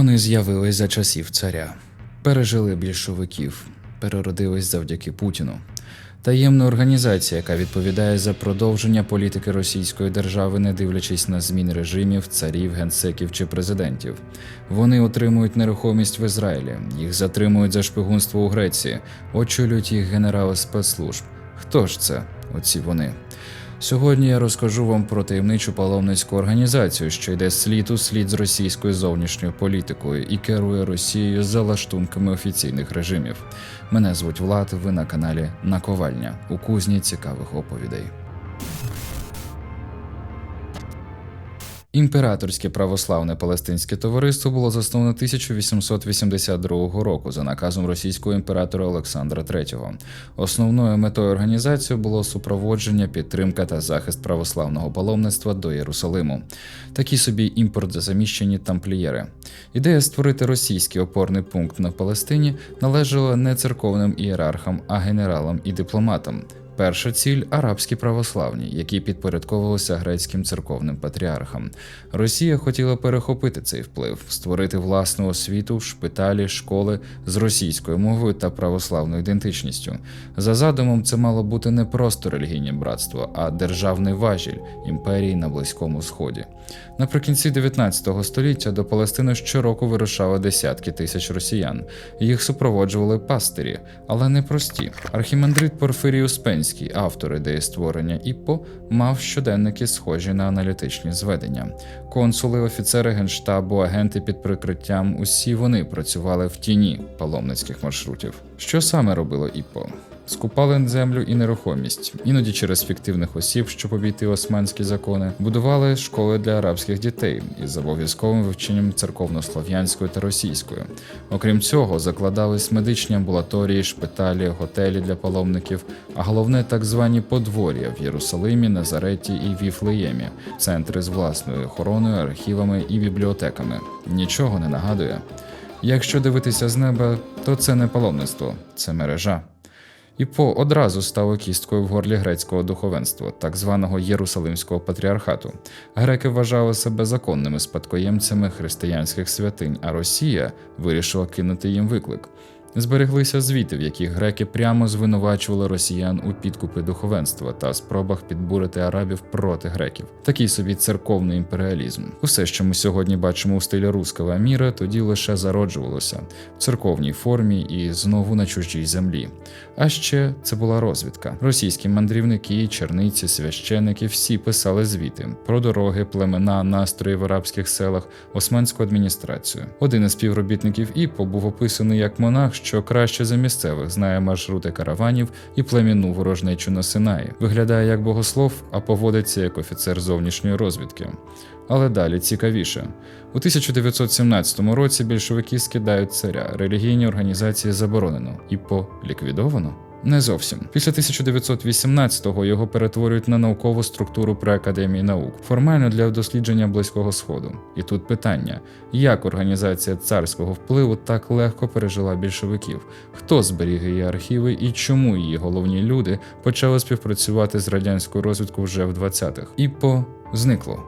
Вони з'явились за часів царя, пережили більшовиків, переродились завдяки Путіну. Таємна організація, яка відповідає за продовження політики російської держави, не дивлячись на змін режимів, царів, генсеків чи президентів. Вони отримують нерухомість в Ізраїлі, їх затримують за шпигунство у Греції, очолюють їх генерали спецслужб. Хто ж це? Оці вони. Сьогодні я розкажу вам про таємничу паломницьку організацію, що йде слід у слід з російською зовнішньою політикою і керує Росією за лаштунками офіційних режимів. Мене звуть Влад, ви на каналі Наковальня у кузні цікавих оповідей. Імператорське православне палестинське товариство було засноване 1882 року за наказом російського імператора Олександра III. Основною метою організації було супроводження, підтримка та захист православного паломництва до Єрусалиму. Такі собі імпортозаміщені тамплієри. Ідея створити російський опорний пункт на Палестині належала не церковним ієрархам, а генералам і дипломатам. Перша ціль арабські православні, які підпорядковувалися грецьким церковним патріархам. Росія хотіла перехопити цей вплив, створити власну освіту, шпиталі, школи з російською мовою та православною ідентичністю. За задумом, це мало бути не просто релігійне братство, а державний важіль імперії на Близькому Сході. Наприкінці 19 століття до Палестини щороку вирушали десятки тисяч росіян. Їх супроводжували пастирі, але не прості. Архімандрит Порфирій Успенський, автор ідеї створення ІПО, мав щоденники, схожі на аналітичні зведення. Консули, офіцери генштабу, агенти під прикриттям усі вони працювали в тіні паломницьких маршрутів. Що саме робило Скупали землю і нерухомість, іноді через фіктивних осіб, щоб обійти османські закони, будували школи для арабських дітей із обов'язковим вивченням церковнослов'янської та російської. Окрім цього, закладались медичні амбулаторії, шпиталі, готелі для паломників, а головне так звані подвор'я в Єрусалимі, Назареті і Віфлеємі, центри з власною охороною, архівами і бібліотеками. Нічого не нагадує. Якщо дивитися з неба, то це не паломництво, це мережа. Іпо одразу стало кісткою в горлі грецького духовенства, так званого Єрусалимського патріархату. Греки вважали себе законними спадкоємцями християнських святинь, а Росія вирішила кинути їм виклик. Збереглися звіти, в яких греки прямо звинувачували росіян у підкупи духовенства та спробах підбурити арабів проти греків. Такий собі церковний імперіалізм. Усе, що ми сьогодні бачимо у стилі руского міра, тоді лише зароджувалося в церковній формі і знову на чужій землі. А ще це була розвідка. Російські мандрівники, черниці, священики всі писали звіти про дороги, племена, настрої в арабських селах, османську адміністрацію. Один із співробітників ІПО був описаний як монах, що краще за місцевих знає маршрути караванів і племінну ворожнечу на Синаї. Виглядає як богослов, а поводиться як офіцер зовнішньої розвідки. Але далі цікавіше. У 1917 році більшовики скидають царя, релігійні організації заборонено і поліквідовано. Не зовсім. Після 1918-го його перетворюють на наукову структуру при академії наук, формально для дослідження близького сходу. І тут питання: як організація царського впливу так легко пережила більшовиків? Хто зберіг її архіви і чому її головні люди почали співпрацювати з радянською розвідкою вже в 20-х? ІПО зникло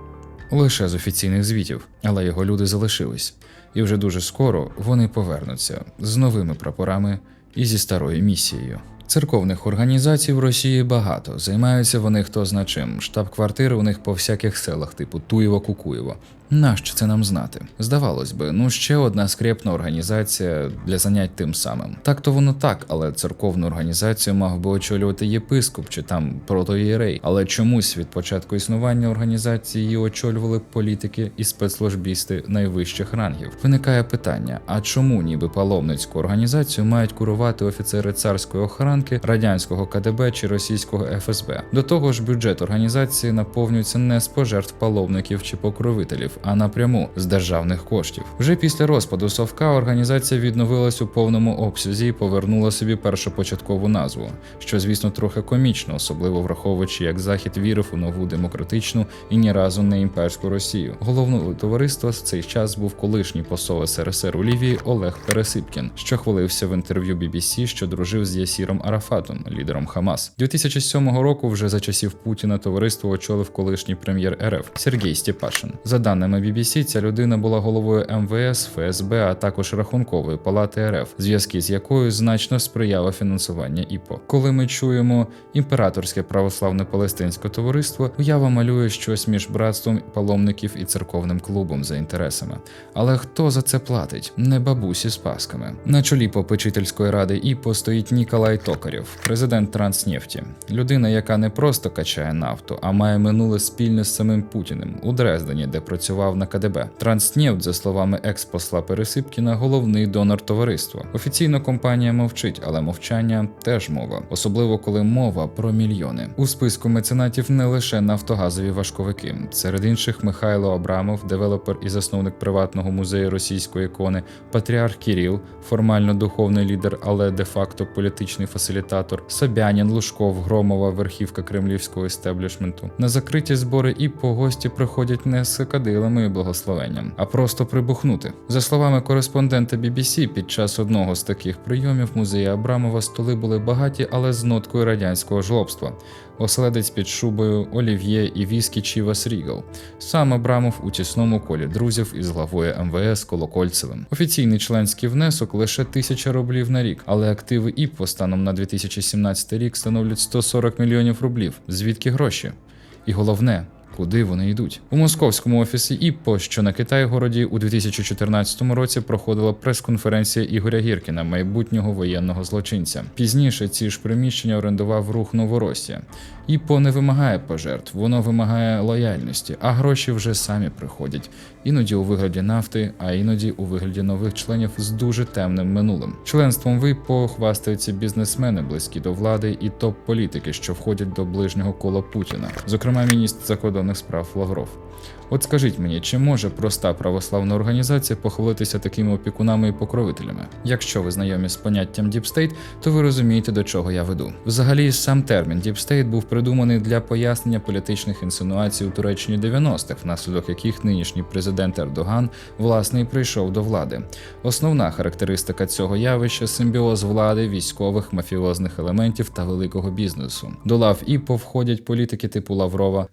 лише з офіційних звітів, але його люди залишились, і вже дуже скоро вони повернуться з новими прапорами і зі старою місією. Церковних організацій в Росії багато. Займаються вони хто зна чим. Штаб-квартири у них по всяких селах, типу Туєво, Кукуєво. Нащо це нам знати? Здавалось би, ну ще одна скрепна організація для занять тим самим. Так то воно так, але церковну організацію мав би очолювати єпископ чи там протоєрей. Але чомусь від початку існування організації її очолювали політики і спецслужбісти найвищих рангів. Виникає питання: а чому ніби паломницьку організацію мають курувати офіцери царської охранки, радянського КДБ чи російського ФСБ? До того ж, бюджет організації наповнюється не з пожертв паломників чи покровителів, а напряму з державних коштів. Вже після розпаду Совка організація відновилась у повному обсязі і повернула собі першопочаткову назву, що, звісно, трохи комічно, особливо враховуючи, як захід вірив у нову демократичну і ні разу не імперську Росію. Головною товариства в цей час був колишній посол СРСР у Лівії Олег Пересипкін, що хвалився в інтерв'ю BBC, що дружив з Ясіром Арафатом, лідером Хамас. 2007 року, вже за часів Путіна, товариство очолив колишній прем'єр РФ Сергій Степашин. За даними даними BBC, ця людина була головою МВС, ФСБ, а також Рахункової палати РФ, зв'язки з якою значно сприяло фінансування ІПО. Коли ми чуємо імператорське православне палестинське товариство, уява малює щось між братством паломників і церковним клубом за інтересами. Але хто за це платить? Не бабусі з пасками. На чолі попечительської ради ІПО стоїть Ніколай Токарєв, президент Транснефті, людина, яка не просто качає нафту, а має минуле спільне з самим Путіним у Дрездені, де працював на КДБ. Транснефть, за словами екс-посла Пересипкіна, головний донор товариства. Офіційно компанія мовчить, але мовчання теж мова, особливо коли мова про мільйони. У списку меценатів не лише нафтогазові важковики. Серед інших Михайло Абрамов, девелопер і засновник приватного музею російської ікони, патріарх Кіріл, формально духовний лідер, але де-факто політичний фасилітатор, Собянін, Лужков, Громова, верхівка кремлівського істеблішменту. На закриті збори і по гості приходять не з кадилами і благословенням, а просто прибухнути. За словами кореспондента BBC, під час одного з таких прийомів музеї Абрамова столи були багаті, але з ноткою радянського жлобства. Оселедець під шубою, олів'є і віскі Чівас Рігал. Сам Абрамов у тісному колі друзів із главою МВС Колокольцевим. Офіційний членський внесок лише тисяча рублів на рік, але активи ІПО станом на 2017 рік становлять 140 мільйонів рублів. Звідки гроші? І головне. Куди вони йдуть у московському офісі ІПО, що на Китай-городі у 2014 році проходила прес-конференція Ігоря Гіркіна, майбутнього воєнного злочинця. Пізніше ці ж приміщення орендував рух Новоросія. ІПО не вимагає пожертв, воно вимагає лояльності, а гроші вже самі приходять. Іноді у вигляді нафти, а іноді у вигляді нових членів з дуже темним минулим. Членством в ІПО хвастаються бізнесмени, близькі до влади і топ-політики, що входять до ближнього кола Путіна, зокрема міністр закордонних справ Лавров. От скажіть мені, чи може проста православна організація похвалитися такими опікунами і покровителями? Якщо ви знайомі з поняттям State, то ви розумієте, до чого я веду. Взагалі, сам термін State був придуманий для пояснення політичних інсинуацій у Туреччині 90-х, внаслідок яких нинішній президент Ердоган власне і прийшов до влади. Основна характеристика цього явища симбіоз влади, військових, мафіозних елементів та великого бізнесу. До лав ІПО входять політики типу Лаврова,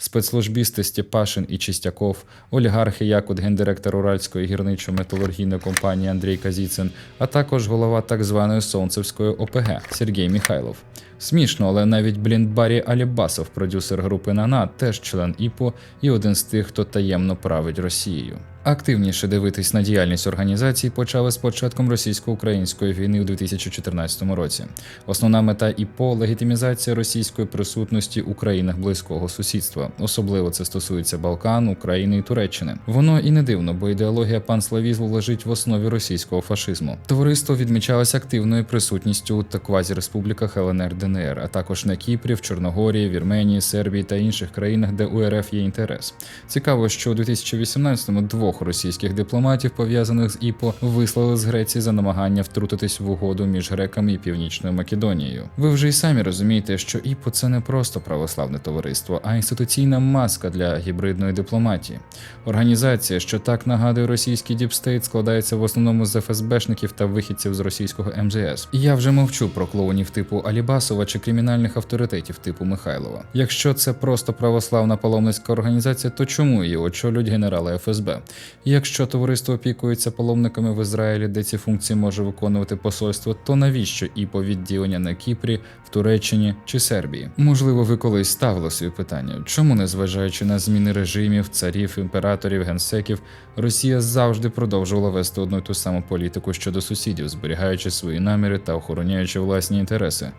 спецслужбісти Степашин і Чистяков, олігархи, як от гендиректор Уральської гірничо-металургійної компанії Андрій Казіцин, а також голова так званої Сонцевської ОПГ Сергій Міхайлов. Смішно, але навіть блін Барі Алібасов, продюсер групи Нана, теж член ІПО і один з тих, хто таємно править Росією. Активніше дивитись на діяльність організації почали з початком російсько-української війни у 2014 році. Основна мета ІПО легітимізація російської присутності у країнах близького сусідства. Особливо це стосується Балкан, України і Туреччини. Воно і не дивно, бо ідеологія панславізму лежить в основі російського фашизму. Товариство відмічалось активною присутністю та квазіреспубліках ЛНР ДНР, а також на Кіпрі, в Чорногорії, Вірменії, Сербії та інших країнах, де у РФ є інтерес. Цікаво, що у 2018-му двох російських дипломатів, пов'язаних з ІПО, вислали з Греції за намагання втрутитись в угоду між греками і Північною Македонією. Ви вже й самі розумієте, що ІПО це не просто православне товариство, а інституційна маска для гібридної дипломатії. Організація, що так нагадує російський діпстейт, складається в основному з ФСБшників та вихідців з російського МЗС. Я вже мовчу про клоунів типу Алібасова чи кримінальних авторитетів типу Михайлова. Якщо це просто православна паломницька організація, то чому її очолюють генерали ФСБ? Якщо товариство опікується паломниками в Ізраїлі, де ці функції може виконувати посольство, то навіщо і по відділення на Кіпрі, в Туреччині чи Сербії? Можливо, ви колись ставили собі питання, чому, незважаючи на зміни режимів, царів, імператорів, генсеків, Росія завжди продовжувала вести одну й ту саму політику щодо сусідів, зберігаючи свої наміри та охороняючи власні інтереси.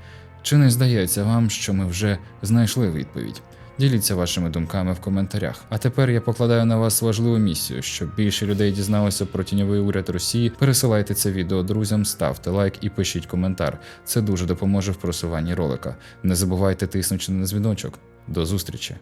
Чи не здається вам, що ми вже знайшли відповідь? Діліться вашими думками в коментарях. А тепер я покладаю на вас важливу місію, щоб більше людей дізналося про тіньовий уряд Росії. Пересилайте це відео друзям, ставте лайк і пишіть коментар. Це дуже допоможе в просуванні ролика. Не забувайте тиснути на дзвіночок. До зустрічі!